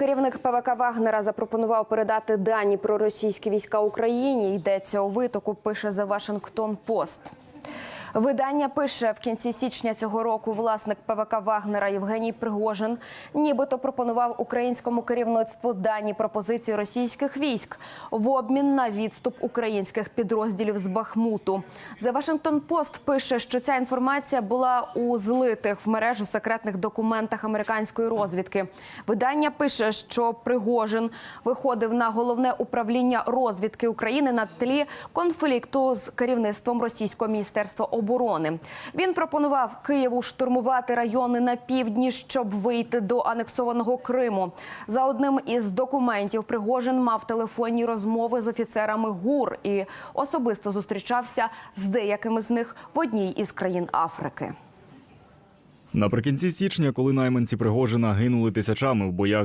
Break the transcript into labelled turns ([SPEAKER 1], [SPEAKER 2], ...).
[SPEAKER 1] Керівник ПВК Вагнера запропонував передати дані про російські війська Україні. Йдеться у витоку. Пише The Washington Post. Видання пише в кінці січня цього року власник ПВК Вагнера Євгеній Пригожин, нібито пропонував українському керівництву дані пропозиції російських військ в обмін на відступ українських підрозділів з Бахмуту. The Washington Post пише, що ця інформація була у злитих в мережу секретних документах американської розвідки. Видання пише, що Пригожин виходив на головне управління розвідки України на тлі конфлікту з керівництвом російського міністерства оборони. Він пропонував Києву штурмувати райони на півдні, щоб вийти до анексованого Криму. За одним із документів Пригожин мав телефонні розмови з офіцерами ГУР і особисто зустрічався з деякими з них в одній із країн Африки.
[SPEAKER 2] Наприкінці січня, коли найманці Пригожина гинули тисячами в боях